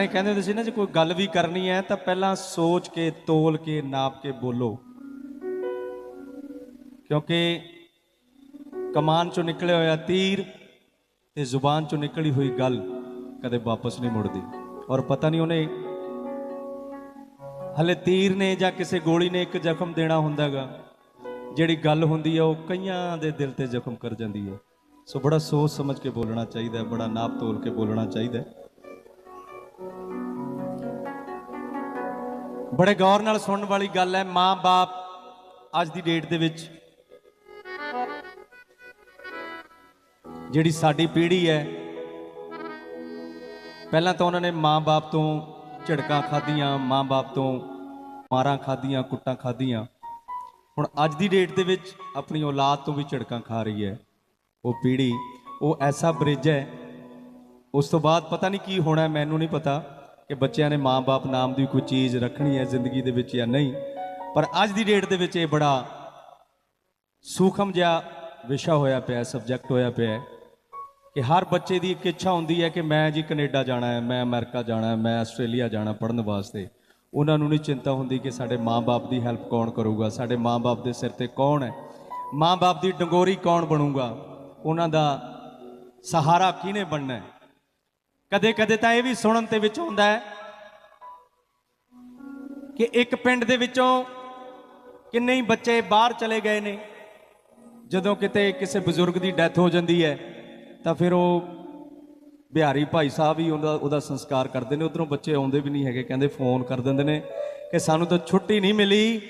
ਕਹਿੰਦੇ ਹੁੰਦੇ ਸੀ ਨਾ, ਜੇ ਕੋਈ ਗੱਲ ਵੀ ਕਰਨੀ ਹੈ, ਤਾਂ ਪਹਿਲਾਂ ਸੋਚ ਕੇ, ਤੋਲ ਕੇ, ਨਾਪ ਕੇ ਬੋਲੋ। ਕਿਉਂਕਿ ਕਮਾਨ ਚੋਂ ਨਿਕਲਿਆ ਹੋਇਆ ਤੀਰ ਤੇ ਜ਼ੁਬਾਨ ਚੋਂ ਨਿਕਲੀ ਹੋਈ ਗੱਲ ਕਦੇ ਵਾਪਸ ਨਹੀਂ ਮੁੜਦੀ। ਔਰ ਪਤਾ ਨਹੀਂ ਉਹਨੇ ਹਲੇ ਤੀਰ ਨੇ ਜਾਂ ਕਿਸੇ ਗੋਲੀ ਨੇ ਇੱਕ ਜ਼ਖਮ ਦੇਣਾ ਹੁੰਦਾਗਾ, ਜਿਹੜੀ ਗੱਲ ਹੁੰਦੀ ਹੈ ਉਹ ਕਈਆਂ ਦੇ ਦਿਲ ਤੇ ਜ਼ਖਮ ਕਰ ਜਾਂਦੀ ਹੈ ਸੋ ਬੜਾ ਸੋਚ ਸਮਝ ਕੇ ਬੋਲਣਾ ਚਾਹੀਦਾ, ਬੜਾ ਨਾਪ ਤੋਲ ਕੇ ਬੋਲਣਾ ਚਾਹੀਦਾ। ਬੜੇ ਗੌਰ ਨਾਲ ਸੁਣਨ ਵਾਲੀ ਗੱਲ ਹੈ ਮਾਂ-ਬਾਪ ਅੱਜ ਦੀ ਡੇਟ ਦੇ ਵਿੱਚ। ਜਿਹੜੀ ਸਾਡੀ ਪੀੜ੍ਹੀ ਹੈ, ਪਹਿਲਾਂ ਤਾਂ ਉਹਨਾਂ ਨੇ ਮਾਂ-ਬਾਪ ਤੋਂ ਝੜਕਾਂ ਖਾਧੀਆਂ ਮਾਂ-ਬਾਪ ਤੋਂ ਮਾਰਾਂ ਖਾਧੀਆਂ, ਕੁੱਟਾਂ ਖਾਧੀਆਂ। ਹੁਣ ਅੱਜ ਦੀ ਡੇਟ ਦੇ ਵਿੱਚ ਆਪਣੀ ਔਲਾਦ ਤੋਂ ਵੀ ਝੜਕਾਂ ਖਾ ਰਹੀ ਹੈ। ਉਹ ਪੀੜ੍ਹੀ, ਉਹ ਐਸਾ ਬ੍ਰਿਜ ਹੈ, ਉਸ ਤੋਂ ਬਾਅਦ ਪਤਾ ਨਹੀਂ ਕੀ ਹੋਣਾ, ਮੈਨੂੰ ਨਹੀਂ ਪਤਾ। ਕਿ ਬੱਚਿਆਂ ਨੇ ਮਾਂ-ਬਾਪ ਨਾਮ ਦੀ ਕੋਈ ਚੀਜ਼ ਰੱਖਣੀ ਹੈ ਜ਼ਿੰਦਗੀ ਦੇ ਵਿੱਚ ਜਾਂ ਨਹੀਂ, ਪਰ ਅੱਜ ਦੀ ਡੇਟ ਦੇ ਵਿੱਚ ਇਹ ਬੜਾ ਸੂਖਮ ਜਿਹਾ ਵਿਸ਼ਾ ਹੋਇਆ ਪਿਆ ਸਬਜੈਕਟ ਹੋਇਆ ਪਿਆ ਕਿ ਹਰ ਬੱਚੇ ਦੀ ਇੱਕ ਇੱਛਾ ਹੁੰਦੀ ਹੈ ਕਿ ਮੈਂ ਜੀ ਕੈਨੇਡਾ ਜਾਣਾ ਹੈ, ਮੈਂ ਅਮਰੀਕਾ ਜਾਣਾ ਹੈ, ਮੈਂ ਆਸਟ੍ਰੇਲੀਆ ਜਾਣਾ ਪੜ੍ਹਨ ਵਾਸਤੇ। ਉਹਨਾਂ ਨੂੰ ਨਹੀਂ ਚਿੰਤਾ ਹੁੰਦੀ ਕਿ ਸਾਡੇ ਮਾਂ-ਬਾਪ ਦੀ ਹੈਲਪ ਕੌਣ ਕਰੂਗਾ, ਸਾਡੇ ਮਾਂ-ਬਾਪ ਦੇ ਸਿਰ ਤੇ ਕੌਣ ਹੈ, ਮਾਂ-ਬਾਪ ਦੀ ਡੰਗੋਰੀ ਕੌਣ ਬਣੂਗਾ, ਉਹਨਾਂ ਦਾ ਸਹਾਰਾ ਕਿਹਨੇ ਬਣਨਾ ਹੈ? ਕਦੇ ਕਦੇ ਤਾਂ ਇਹ ਵੀ ਸੁਣਨ ਤੇ ਵਿੱਚ ਆਉਂਦਾ ਹੈ ਕਿ ਇੱਕ ਪਿੰਡ ਦੇ ਵਿੱਚੋਂ ਕਿੰਨੇ ਹੀ ਬੱਚੇ ਬਾਹਰ ਚਲੇ ਗਏ ਨੇ। ਜਦੋਂ ਕਿਤੇ ਕਿਸੇ ਬਜ਼ੁਰਗ ਦੀ ਡੈਥ ਹੋ ਜਾਂਦੀ ਹੈ, ਤਾਂ ਫਿਰ ਉਹ ਬਿਹਾਰੀ ਭਾਈ ਸਾਹਿਬ ਹੀ ਉਹਦਾ ਉਹਦਾ ਸੰਸਕਾਰ ਕਰਦੇ ਨੇ। ਉਧਰੋਂ ਬੱਚੇ ਆਉਂਦੇ ਵੀ ਨਹੀਂ ਹੈਗੇ, ਕਹਿੰਦੇ ਫੋਨ ਕਰ ਦਿੰਦੇ ਨੇ ਕਿ ਸਾਨੂੰ ਤਾਂ ਛੁੱਟੀ ਨਹੀਂ ਮਿਲੀ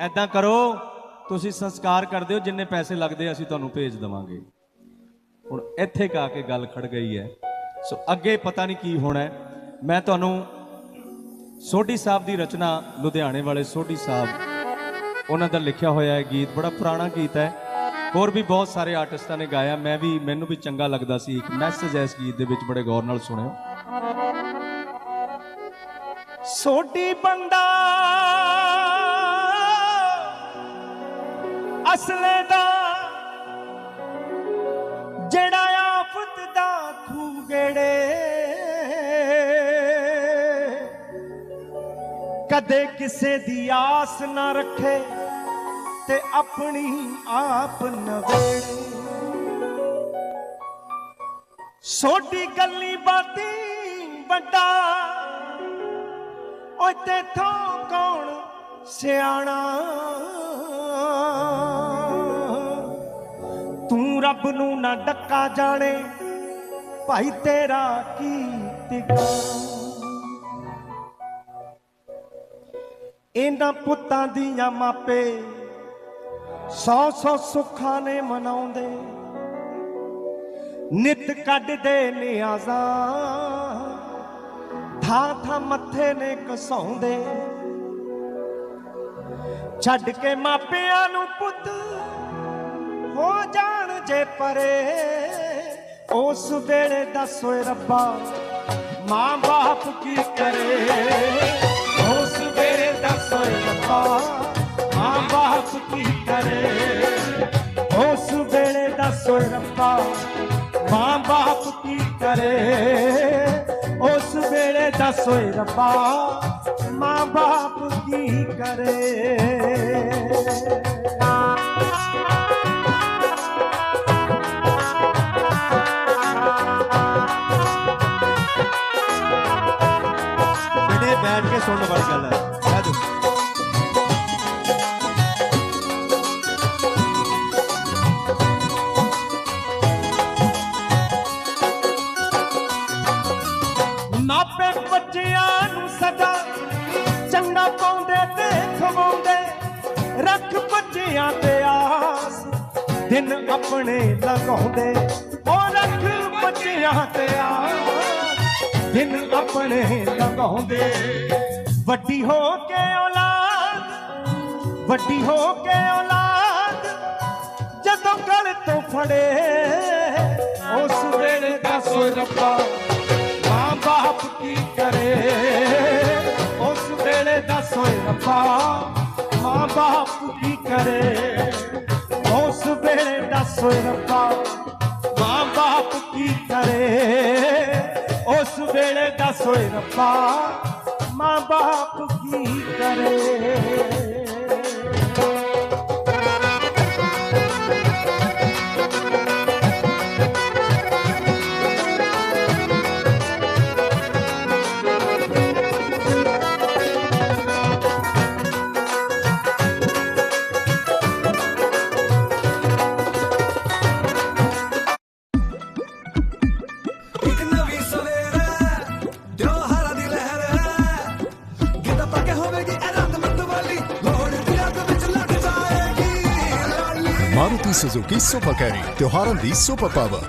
ਐਦਾਂ ਕਰੋ, ਤੁਸੀਂ ਸੰਸਕਾਰ ਕਰ ਦਿਓ, ਜਿੰਨੇ ਪੈਸੇ ਲੱਗਦੇ ਅਸੀਂ ਤੁਹਾਨੂੰ ਭੇਜ ਦੇਵਾਂਗੇ। ਹੁਣ ਇੱਥੇ ਕਾ ਕੇ ਗੱਲ ਖੜ ਗਈ ਹੈ। ਸੋ ਅੱਗੇ ਪਤਾ ਨਹੀਂ ਕੀ ਹੋਣਾ ਮੈਂ ਤੁਹਾਨੂੰ ਸੋਢੀ ਸਾਹਿਬ ਦੀ ਰਚਨਾ ਲੁਧਿਆਣੇ ਵਾਲੇ ਸੋਢੀ ਸਾਹਿਬ ਉਹਨਾਂ ਦਾ ਲਿਖਿਆ ਹੋਇਆ ਹੈ ਗੀਤ, ਬੜਾ ਪੁਰਾਣਾ ਗੀਤ ਹੈ। ਹੋਰ ਵੀ ਬਹੁਤ ਸਾਰੇ ਆਰਟਿਸਟਾਂ ਨੇ ਗਾਇਆ, ਮੈਂ ਵੀ, ਮੈਨੂੰ ਵੀ ਚੰਗਾ ਲੱਗਦਾ ਸੀ। ਇੱਕ ਮੈਸੇਜ ਹੈ ਇਸ ਗੀਤ ਦੇ ਵਿੱਚ, ਬੜੇ ਗੌਰ ਨਾਲ ਸੁਣਿਓ। ਸੋਢੀ ਬੰਦਾ ਅਸਲੇ ਦਾ ਜਿਹੜਾ ਆਫਤ ਦਾ ਖੂਗੜੇ। ਕਦੇ ਕਿਸੇ ਦੀ ਆਸ ਨਾ ਰੱਖੇ ਤੇ ਆਪਣੀ ਆਪ ਨਵੇੜੇ ਸੋਡੀ ਗੱਲੀ ਬਾਤੀ ਵੱਡਾ ਓਏ ਤੇਥੋਂ ਕੌਣ ਸਿਆਣਾ? ਤੂੰ ਰੱਬ ਨੂੰ ਨਾ ਡੱਕਾ ਜਾਣੇ ਭਾਈ ਤੇਰਾ ਕੀ ਟਿਕਾ ਇਹਨਾਂ ਪੁੱਤਾਂ ਦੀਆਂ ਮਾਪੇ ਸੌ ਸੌ ਸੁੱਖਾਂ ਨੇ ਮਨਾਉਂਦੇ। ਨਿਤ ਕੱਢਦੇ ਨਿਆਜ਼ਾਂ ਥਾਂ ਥਾਂ ਮੱਥੇ ਨੇ ਕਸਾਉਂਦੇ। ਛੱਡ ਕੇ ਮਾਪਿਆਂ ਨੂੰ ਪੁੱਤ ਹੋ ਜਾਣ ਜੇ ਪਰੇ। ਉਸ ਵੇਲੇ ਦੱਸ ਓਏ ਰੱਬਾ, ਮਾਂ ਬਾਪ ਕੀ ਕਰੇ? ਉਸ ਵੇਲੇ ਦੱਸ ਓਏ ਰੱਬਾ, ਮਾਂ ਬਾਪ ਕੀ ਕਰੇ? ਉਸ ਵੇਲੇ ਦੱਸ ਓਏ ਰੱਬਾ, ਮਾਂ ਬਾਪ ਕੀ ਕਰੇ? ਉਸ ਵੇਲੇ ਦੱਸ ਓਏ ਰੱਬਾ, ਮਾਂ ਬਾਪ ਕੀ ਕਰੇ? ਬੈਠ ਕੇ ਸੁਣਨ ਵਾਲੀ ਗੱਲ ਹੈ। ਕਹਿ ਦਿਓ ਮਾਪੇ ਬੱਚਿਆਂ ਨੂੰ ਸਦਾ ਚੰਗਾ ਪਾਉਂਦੇ ਤੇ ਖਵਾਉਂਦੇ, ਰੱਖ ਬੱਚਿਆਂ ਤੇ ਆਸ, ਦਿਨ ਆਪਣੇ ਲਗਾਉਂਦੇ, ਉਹ ਰੱਖ ਬੱਚਿਆਂ ਤੇ ਆਸ। ਦਿਨ ਆਪਣੇ ਲਗਾਉਂਦੇ ਵੱਡੀ ਹੋ ਕੇ ਔਲਾਦ, ਵੱਡੀ ਹੋ ਕੇ ਔਲਾਦ, ਜਦੋਂ ਗਲ ਤੋਂ ਫੜੇ, ਉਸ ਵੇਲੇ ਦਾ ਦੱਸ ਰੱਬਾ, ਮਾਂ ਬਾਪ ਕੀ ਕਰੇ? ਉਸ ਵੇਲੇ ਦਾ ਦੱਸ ਰੱਬਾ, ਮਾਂ ਬਾਪ ਕੀ ਕਰੇ? ਉਸ ਵੇਲੇ ਦਾ ਦੱਸ ਰੱਬਾ, ਮਾਂ ਬਾਪ ਕੀ ਕਰੇ? ਉਸ ਉਸ ਵੇਲੇ ਦੱਸ ਓਏ ਰੱਬਾ ਮਾਂ ਬਾਪ ਕੀ ਕਰੇ? Lali Maruti Suzuki super carry ਤਿਉਹਾਰਾਂ ਦੀ ਸੁਪਰ ਪਾਵਰ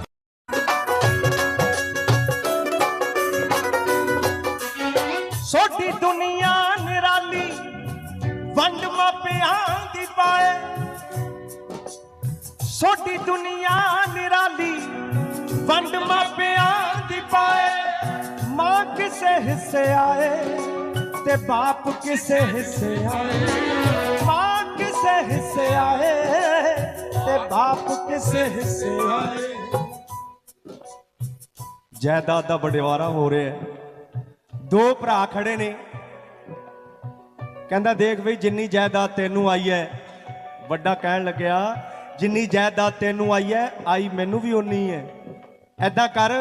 ਛੋਟੀ ਦੁਨੀਆ ਨਿਰਾਲੀ ਵੰਡ ਮਾਪਿਆਂ ਦੀ ਪਾਏ ਛੋਟੀ ਦੁਨੀਆ ਨਿਰਾਲੀ ਵੰਡ ਮਾਪਿਆਂ ਦੀ ਪਾਏ ਮਾਂ ਕਿਸੇ ਹਿੱਸੇ ਆਏ ਤੇ ਬਾਪ ਕਿਸੇ ਹਿੱਸੇ ਆਏ ਮਾਂ ਕਿਸੇ ਹਿੱਸੇ ਆਏ ਤੇ ਬਾਪ ਕਿਸੇ ਹਿੱਸੇ ਆਏ ਜਾਇਦਾਦ ਦਾ ਬਟਵਾਰਾ ਹੋ ਰਿਹਾ ਹੈ ਦੋ ਭਰਾ ਖੜੇ ਨੇ ਕਹਿੰਦਾ ਦੇਖ ਬਈ ਜਿੰਨੀ ਜਾਇਦਾਦ ਤੈਨੂੰ ਆਈ ਹੈ ਵੱਡਾ ਕਹਿਣ ਲੱਗਿਆ ਜਿੰਨੀ ਜਾਇਦਾਦ ਤੈਨੂੰ ਆਈ ਹੈ ਆਈ ਮੈਨੂੰ ਵੀ ਓਨੀ ਹੈ ਐਦਾਂ ਕਰ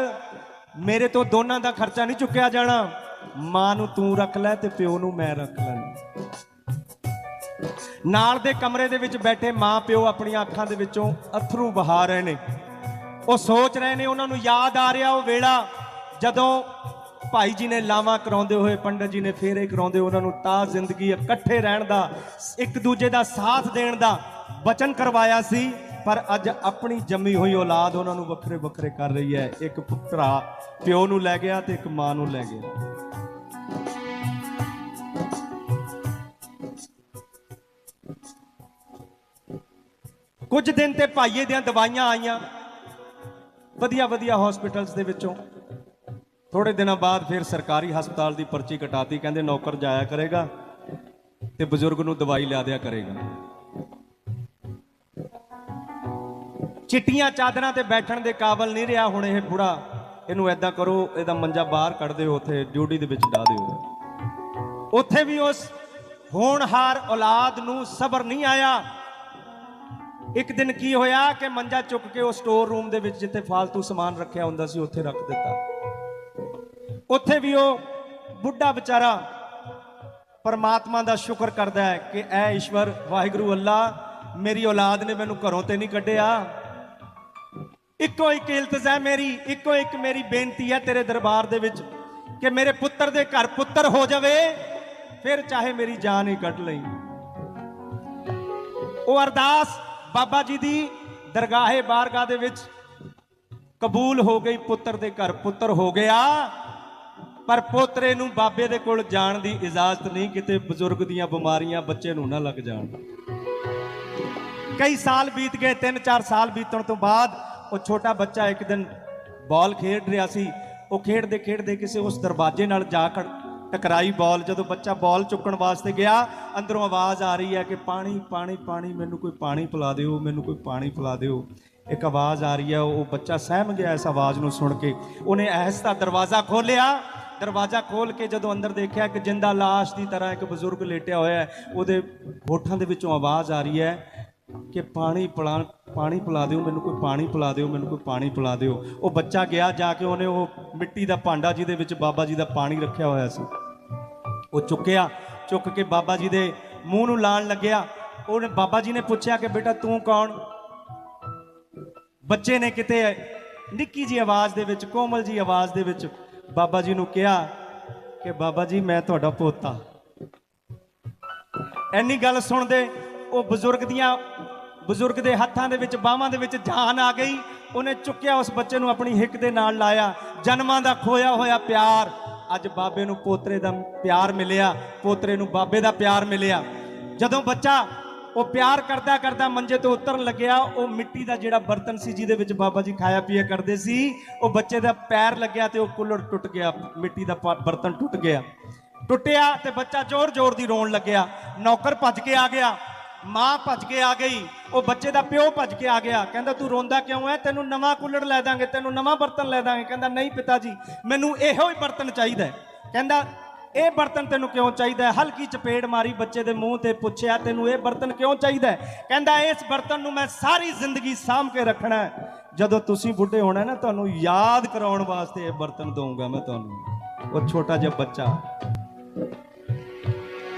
ਮੇਰੇ ਤੋਂ ਦੋਨਾਂ ਦਾ ਖਰਚਾ ਨਹੀਂ ਚੁੱਕਿਆ ਜਾਣਾ ਮਾਂ ਨੂੰ ਤੂੰ ਰੱਖ ਲੈ ਤੇ ਪਿਓ ਨੂੰ ਮੈਂ ਰੱਖ ਲੈਣਾ ਨਾਲ ਦੇ ਕਮਰੇ ਦੇ ਵਿੱਚ ਬੈਠੇ ਮਾਂ ਪਿਓ ਆਪਣੀਆਂ ਅੱਖਾਂ ਦੇ ਵਿੱਚੋਂ ਅਥਰੂ ਬਹਾ ਰਹੇ ਨੇ। ਉਹ ਸੋਚ ਰਹੇ ਨੇ, ਉਹਨਾਂ ਨੂੰ ਯਾਦ ਆ ਰਿਹਾ ਉਹ ਵੇਲਾ ਜਦੋਂ ਭਾਈ ਜੀ ਨੇ ਲਾਵਾਂ ਕਰਾਉਂਦੇ ਹੋਏ, ਪੰਡਤ ਜੀ ਨੇ ਫੇਰੇ ਕਰਾਉਂਦੇ ਉਹਨਾਂ ਨੂੰ ਤਾਂ ਜ਼ਿੰਦਗੀ ਇਕੱਠੇ ਰਹਿਣ ਦਾ, ਇੱਕ ਦੂਜੇ ਦਾ ਸਾਥ ਦੇਣ ਦਾ ਵਚਨ ਕਰਵਾਇਆ ਸੀ, ਪਰ ਅੱਜ ਆਪਣੀ ਜੰਮੀ ਹੋਈ ਔਲਾਦ ਉਹਨਾਂ ਨੂੰ ਵੱਖਰੇ ਵੱਖਰੇ ਕਰ ਰਹੀ ਹੈ। ਇੱਕ ਭਰਾ ਪਿਓ ਨੂੰ ਲੈ ਗਿਆ ਤੇ ਇੱਕ ਮਾਂ ਨੂੰ ਲੈ ਗਿਆ। ਕੁਝ ਦਿਨ ਤੇ ਭਾਈਏ ਦੀਆਂ ਦਵਾਈਆਂ ਆਈਆਂ। ਵਧੀਆ ਵਧੀਆ ਹਸਪੀਟਲਸ ਦੇ ਵਿੱਚੋਂ। ਥੋੜੇ ਦਿਨਾਂ ਬਾਅਦ ਫਿਰ ਸਰਕਾਰੀ ਹਸਪਤਾਲ ਦੀ ਪਰਚੀ ਕਟਾਤੀ, ਕਹਿੰਦੇ ਨੌਕਰ ਜਾਇਆ ਕਰੇਗਾ ਤੇ ਬਜ਼ੁਰਗ ਨੂੰ ਦਵਾਈ ਲਿਆ ਦਿਆ ਕਰੇਗਾ। ਚਿੱਟੀਆਂ ਚਾਦਰਾਂ ਤੇ ਬੈਠਣ ਦੇ ਕਾਬਲ ਨਹੀਂ ਰਿਹਾ ਹੁਣ ਇਹ ਬੁੜਾ। ਇਹਨੂੰ ਐਦਾਂ ਕਰੋ, ਇਹਦਾ ਮੰਜਾ ਬਾਹਰ ਕੱਢ ਦਿਓ, ਉੱਥੇ ਡਿਊਟੀ ਦੇ ਵਿੱਚ ਡਾ ਦਿਓ। ਉੱਥੇ ਵੀ ਉਸ ਹੋਣਹਾਰ ਔਲਾਦ ਨੂੰ ਸਬਰ ਨਹੀਂ ਆਇਆ। ਇੱਕ ਦਿਨ ਕੀ ਹੋਇਆ ਕਿ ਮੰਜਾ ਚੁੱਕ ਕੇ ਉਹ ਸਟੋਰ ਰੂਮ ਦੇ ਵਿੱਚ ਜਿੱਥੇ ਫਾਲਤੂ ਸਮਾਨ ਰੱਖਿਆ ਹੁੰਦਾ ਸੀ, ਉੱਥੇ ਰੱਖ ਦਿੱਤਾ। ਉੱਥੇ ਵੀ ਉਹ ਬੁੱਢਾ ਵਿਚਾਰਾ ਪਰਮਾਤਮਾ ਦਾ ਸ਼ੁਕਰ ਕਰਦਾ ਹੈ ਕਿ ਐ ਈਸ਼ਵਰ, ਵਾਹਿਗੁਰੂ ਅੱਲਾ, ਮੇਰੀ ਔਲਾਦ ਨੇ ਮੈਨੂੰ ਘਰੋਂ ਤੇ ਨਹੀਂ ਕੱਢਿਆ। ਇੱਕੋ ਇੱਕ ਇਲਤਜ਼ਾ ਹੈ ਮੇਰੀ, ਇੱਕੋ ਇੱਕ ਮੇਰੀ ਬੇਨਤੀ ਹੈ ਤੇਰੇ ਦਰਬਾਰ ਦੇ ਵਿੱਚ ਕਿ ਮੇਰੇ ਪੁੱਤਰ ਦੇ ਘਰ ਪੁੱਤਰ ਹੋ ਜਾਵੇ, ਫਿਰ ਚਾਹੇ ਮੇਰੀ ਜਾਨ ਹੀ ਕੱਢ ਲਈ। ਉਹ ਅਰਦਾਸ ਬਾਬਾ ਜੀ ਦੀ ਦਰਗਾਹੇ ਬਾਰਗਾ ਦੇ ਵਿੱਚ ਕਬੂਲ ਹੋ ਗਈ ਪੁੱਤਰ ਦੇ ਘਰ। ਪੁੱਤਰ ਹੋ ਗਿਆ, ਪਰ ਪੋਤਰੇ ਨੂੰ ਬਾਬੇ ਦੇ ਕੋਲ ਜਾਣ ਦੀ ਇਜਾਜ਼ਤ ਨਹੀਂ, ਕਿਤੇ ਬਜ਼ੁਰਗ ਦੀਆਂ ਬਿਮਾਰੀਆਂ ਬੱਚੇ ਨੂੰ ਨਾ ਲੱਗ ਜਾਣ। ਕਈ ਸਾਲ ਬੀਤ ਗਏ 3-4 ਸਾਲ ਬੀਤਣ ਤੋਂ ਬਾਅਦ ਉਹ ਛੋਟਾ ਬੱਚਾ ਇੱਕ ਦਿਨ ਬਾਲ ਖੇਡ ਰਿਹਾ ਸੀ। ਉਹ ਖੇਡਦੇ ਖੇਡਦੇ ਕਿਸੇ ਉਸ ਦਰਵਾਜ਼ੇ ਨਾਲ ਜਾ ਖੜ ਟਕਰਾਈ ਬਾਲ, ਜਦੋਂ ਬੱਚਾ ਬਾਲ ਚੁੱਕਣ ਵਾਸਤੇ ਗਿਆ, ਅੰਦਰੋਂ ਆਵਾਜ਼ ਆ ਰਹੀ ਹੈ ਕਿ ਪਾਣੀ ਪਾਣੀ ਪਾਣੀ, ਮੈਨੂੰ ਕੋਈ ਪਾਣੀ ਪਿਲਾ ਦਿਓ, ਮੈਨੂੰ ਕੋਈ ਪਾਣੀ ਪਿਲਾ ਦਿਓ। ਇੱਕ ਆਵਾਜ਼ ਆ ਰਹੀ ਹੈ, ਉਹ ਬੱਚਾ ਸਹਿਮ ਗਿਆ ਇਸ ਆਵਾਜ਼ ਨੂੰ ਸੁਣ ਕੇ। ਉਹਨੇ ਐਸਤਾ ਦਰਵਾਜ਼ਾ ਖੋਲ੍ਹਿਆ। ਦਰਵਾਜ਼ਾ ਖੋਲ ਕੇ ਜਦੋਂ ਅੰਦਰ ਦੇਖਿਆ ਕਿ ਜਿੰਦਾ ਲਾਸ਼ ਦੀ ਤਰ੍ਹਾਂ ਇੱਕ ਬਜ਼ੁਰਗ ਲੇਟਿਆ ਹੋਇਆ ਹੈ, ਉਹਦੇ ਹੋਠਾਂ ਦੇ ਵਿੱਚੋਂ ਆਵਾਜ਼ ਆ ਰਹੀ ਹੈ ਕਿ ਪਾਣੀ ਪਿਲਾ ਪਾਣੀ ਪਿਲਾ ਦਿਓ, ਮੈਨੂੰ ਕੋਈ ਪਾਣੀ ਪਿਲਾ ਦਿਓ, ਮੈਨੂੰ ਕੋਈ ਪਾਣੀ ਪਿਲਾ ਦਿਓ। ਉਹ ਬੱਚਾ ਗਿਆ, ਜਾ ਕੇ ਉਹਨੇ ਉਹ ਮਿੱਟੀ ਦਾ ਭਾਂਡਾ ਜਿਹਦੇ ਵਿੱਚ ਬਾਬਾ ਜੀ ਦਾ ਪਾਣੀ ਰੱਖਿਆ ਹੋਇਆ ਸੀ। ਉਹ ਚੁੱਕਿਆ, ਚੁੱਕ ਕੇ ਬਾਬਾ ਜੀ ਦੇ ਮੂੰਹ ਨੂੰ ਲਾਣ ਲੱਗਿਆ। ਉਹਨੇ ਬਾਬਾ ਜੀ ਨੇ ਪੁੱਛਿਆ ਕਿ ਬੇਟਾ ਤੂੰ ਕੌਣ? ਬੱਚੇ ਨੇ ਕਿਤੇ ਨਿੱਕੀ ਜੀ ਆਵਾਜ਼ ਦੇ ਵਿੱਚ, ਕੋਮਲ ਜੀ ਆਵਾਜ਼ ਦੇ ਵਿੱਚ ਬਾਬਾ ਜੀ ਨੂੰ ਕਿਹਾ ਕਿ ਬਾਬਾ ਜੀ, ਮੈਂ ਤੁਹਾਡਾ ਪੋਤਾ ਐਨੀ ਗੱਲ ਸੁਣਦੇ ਉਹ ਬਜ਼ੁਰਗ ਦੀਆਂ, ਬਜ਼ੁਰਗ ਦੇ ਹੱਥਾਂ ਦੇ ਵਿੱਚ, ਬਾਹਾਂ ਦੇ ਵਿੱਚ ਜਾਨ ਆ ਗਈ। ਉਹਨੇ ਚੁੱਕਿਆ, ਉਸ ਬੱਚੇ ਨੂੰ ਆਪਣੀ ਹਿੱਕ ਦੇ ਨਾਲ ਲਾਇਆ। ਜਨਮਾਂ ਦਾ ਖੋਇਆ ਹੋਇਆ ਪਿਆਰ। ਅੱਜ ਬਾਬੇ ਨੂੰ ਪੋਤਰੇ ਦਾ ਪਿਆਰ ਮਿਲਿਆ, ਪੋਤਰੇ ਨੂੰ ਬਾਬੇ ਦਾ ਪਿਆਰ ਮਿਲਿਆ। ਜਦੋਂ ਬੱਚਾ ਉਹ ਪਿਆਰ ਕਰਦਾ ਕਰਦਾ ਮੰਜੇ ਤੋਂ ਉਤਰਨ ਲੱਗਿਆ, ਉਹ ਮਿੱਟੀ ਦਾ ਜਿਹੜਾ ਬਰਤਨ ਸੀ ਜਿਹਦੇ ਵਿੱਚ ਬਾਬਾ ਜੀ ਖਾਇਆ ਪੀਆ ਕਰਦੇ ਸੀ, ਉਹ ਬੱਚੇ ਦਾ ਪੈਰ ਲੱਗਿਆ ਤੇ ਉਹ ਕੁੱਲੜ ਟੁੱਟ ਗਿਆ, ਮਿੱਟੀ ਦਾ ਬਰਤਨ ਟੁੱਟ ਗਿਆ। ਟੁੱਟਿਆ ਤੇ ਬੱਚਾ ਜ਼ੋਰ-ਜ਼ੋਰ ਦੀ ਰੋਣ ਲੱਗਿਆ। ਨੌਕਰ ਭੱਜ ਕੇ ਆ ਗਿਆ। ਮਾਂ ਭੱਜ ਕੇ ਆ ਗਈ, ਉਹ ਬੱਚੇ ਦਾ ਪਿਓ ਭੱਜ ਕੇ ਆ ਗਿਆ। ਕਹਿੰਦਾ, ਤੂੰ ਰੋਂਦਾ ਕਿਉਂ ਹੈ ਤੈਨੂੰ ਨਵਾਂ ਕੂਲਰ ਲੈ ਦਾਂਗੇ, ਤੈਨੂੰ ਨਵਾਂ ਬਰਤਨ ਲੈ ਦਾਂਗੇ। ਕਹਿੰਦਾ, ਨਹੀਂ ਪਿਤਾ ਜੀ ਮੈਨੂੰ ਇਹੋ ਹੀ ਬਰਤਨ ਚਾਹੀਦਾ ਕਹਿੰਦਾ, ਇਹ ਬਰਤਨ ਤੈਨੂੰ ਕਿਉਂ ਚਾਹੀਦਾ ਹਲਕੀ ਚਪੇੜ ਮਾਰੀ ਬੱਚੇ ਦੇ ਮੂੰਹ ਤੇ, ਪੁੱਛਿਆ, ਤੈਨੂੰ ਇਹ ਬਰਤਨ ਕਿਉਂ ਚਾਹੀਦਾ ਕਹਿੰਦਾ, ਇਸ ਬਰਤਨ ਨੂੰ ਮੈਂ ਸਾਰੀ ਜ਼ਿੰਦਗੀ ਸਾਂਭ ਕੇ ਰੱਖਣਾ ਜਦੋਂ ਤੁਸੀਂ ਬੁੱਢੇ ਹੋਣਾ ਨਾ, ਤੁਹਾਨੂੰ ਯਾਦ ਕਰਾਉਣ ਵਾਸਤੇ ਇਹ ਬਰਤਨ ਦਊਂਗਾ ਮੈਂ ਤੁਹਾਨੂੰ। ਉਹ ਛੋਟਾ ਜਿਹਾ ਬੱਚਾ।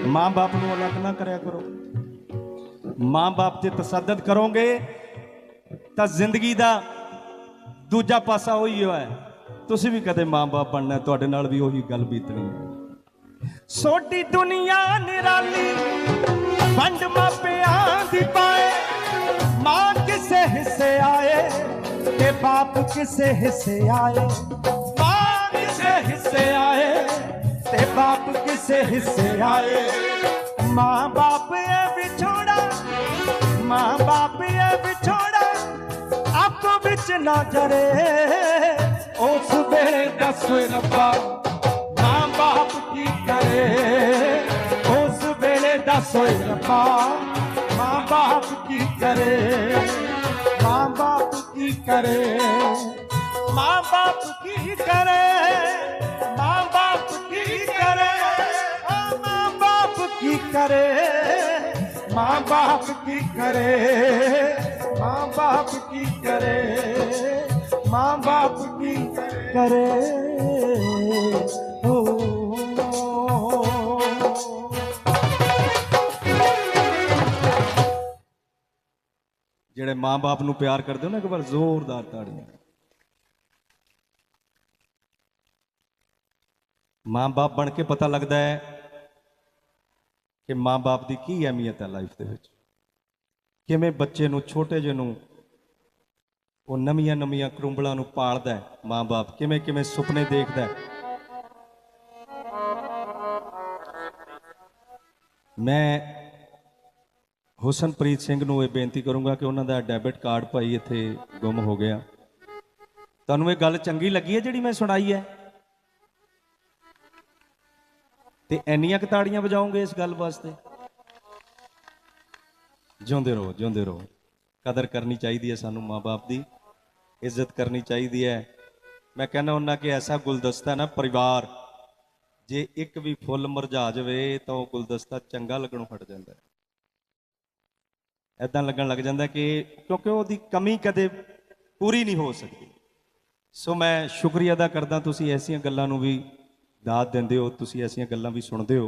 ਮਾਂ-ਬਾਪ ਨੂੰ ਅਲੱਗ ਨਾ ਕਰਿਆ ਕਰੋ। ਮਾਂ-ਬਾਪ ਤੇ ਤਸੱਦਦ ਕਰੋਗੇ, ਤਾਂ ਜ਼ਿੰਦਗੀ ਦਾ ਦੂਜਾ ਪਾਸਾ ਉਹੀ ਹੋਇਆ ਹੈ। ਤੁਸੀਂ ਵੀ ਕਦੇ ਮਾਂ-ਬਾਪ ਬਣਨਾ ਤੁਹਾਡੇ ਨਾਲ ਵੀ ਉਹੀ ਗੱਲ ਬੀਤਣੀ ਹੈ। ਸੋਡੀ ਦੁਨੀਆ ਨਿਰਾਲੀ, ਵੰਡ ਮਾਪਿਆਂ ਦੀ ਪਾਏ। ਮਾਂ ਕਿਸੇ ਹਿੱਸੇ ਆਏ ਤੇ ਬਾਪ ਕਿਸੇ ਹਿੱਸੇ ਆਏ। ਮਾਂ ਕਿਸੇ ਹਿੱਸੇ ਆਏ ਤੇ ਬਾਪ ਕਿਸੇ ਹਿੱਸੇ ਆਏ। ਮਾਂ ਬਾਪ ਆਪੋ ਨਾ ਜਰੇ ਉਸ ਵੇਲੇ ਦੱਸੋ ਰੱਬਾ ਮਾਂ ਬਾਪ ਕੀ ਕਰੇ। ਉਸ ਵੇਲੇ ਦੱਸੋ ਰੱਬਾ ਮਾਂ ਬਾਪ ਕੀ ਕਰੇ। ਮਾਂ ਬਾਪ ਕੀ ਕਰੇ ਮਾਂ ਬਾਪ ਕੀ ਕਰੇ। ਮਾਂ ਬਾਪ ਕੀ ਕਰੇ? ਮਾਂ ਬਾਪ ਕੀ ਕਰੇ? ਮਾਂ ਬਾਪ ਕੀ ਕਰੇ? ਜਿਹੜੇ ਮਾਂ-ਬਾਪ ਨੂੰ ਪਿਆਰ ਕਰਦੇ ਹੋ ਨਾ, ਇੱਕ ਵਾਰ ਜ਼ੋਰਦਾਰ ਤਾੜੀਆਂ। ਮਾਂ-ਬਾਪ ਬਣ ਕੇ ਪਤਾ ਲੱਗਦਾ ਹੈ ਕਿ ਮਾਂ-ਬਾਪ ਦੀ ਕੀ ਅਹਿਮੀਅਤ ਹੈ ਲਾਈਫ ਦੇ ਵਿੱਚ। ਕਿਵੇਂ ਬੱਚੇ ਨੂੰ, ਛੋਟੇ ਜਿਹੇ ਨੂੰ ਉਹ ਨਵੀਆਂ ਨਵੀਆਂ ਕਰੁੰਬਲਾਂ ਨੂੰ ਪਾਲਦਾ ਹੈ ਮਾਂ-ਬਾਪ? ਕਿਵੇਂ ਕਿਵੇਂ ਸੁਪਨੇ ਦੇਖਦਾ ਹੈ? ਮੈਂ ਹੁਸਨਪ੍ਰੀਤ ਸਿੰਘ ਨੂੰ ਇਹ ਬੇਨਤੀ ਕਰੂੰਗਾ ਕਿ ਉਹਨਾਂ ਦਾ ਡੈਬਿਟ ਕਾਰਡ ਭਾਈ ਇੱਥੇ ਗੁੰਮ ਹੋ ਗਿਆ। ਤੁਹਾਨੂੰ ਇਹ ਗੱਲ ਚੰਗੀ ਲੱਗੀ ਹੈ ਜਿਹੜੀ ਮੈਂ ਸੁਣਾਈ ਹੈ? ਤੇ ਇੰਨੀਆਂ ਕਤਾੜੀਆਂ ਵਜਾਉਂਗੇ ਇਸ ਗੱਲ ਵਾਸਤੇ? ਜਿਉਂਦੇ ਰਹੋ ਜਿਉਂਦੇ ਰਹੋ। ਕਦਰ ਕਰਨੀ ਚਾਹੀਦੀ ਹੈ ਸਾਨੂੰ ਮਾਪੇ ਦੀ, ਇੱਜ਼ਤ ਕਰਨੀ ਚਾਹੀਦੀ ਹੈ। ਮੈਂ ਕਹਿੰਦਾ ਹੁੰਦਾ ਕਿ ਐਸਾ ਗੁਲਦਸਤਾ ਨਾ ਪਰਿਵਾਰ, ਜੇ ਇੱਕ ਵੀ ਫੁੱਲ ਮੁਰਝਾ ਜਾਵੇ ਤਾਂ ਉਹ ਗੁਲਦਸਤਾ ਚੰਗਾ ਲੱਗਣੋਂ ਹਟ ਜਾਂਦਾ ਹੈ। ਐਦਾਂ ਲੱਗਣ ਲੱਗ ਜਾਂਦਾ ਕਿ ਕਿਉਂਕਿ ਉਹਦੀ ਕਮੀ ਕਦੇ ਪੂਰੀ ਨਹੀਂ ਹੋ ਸਕਦੀ। ਸੋ ਮੈਂ ਸ਼ੁਕਰੀਆ ਅਦਾ ਕਰਦਾ ਤੁਸੀਂ ਐਸੀਆਂ ਗੱਲਾਂ ਨੂੰ ਵੀ ਦਾਤ ਦਿੰਦੇ ਹੋ, ਤੁਸੀਂ ਐਸੀਆਂ ਗੱਲਾਂ ਵੀ ਸੁਣਦੇ ਹੋ।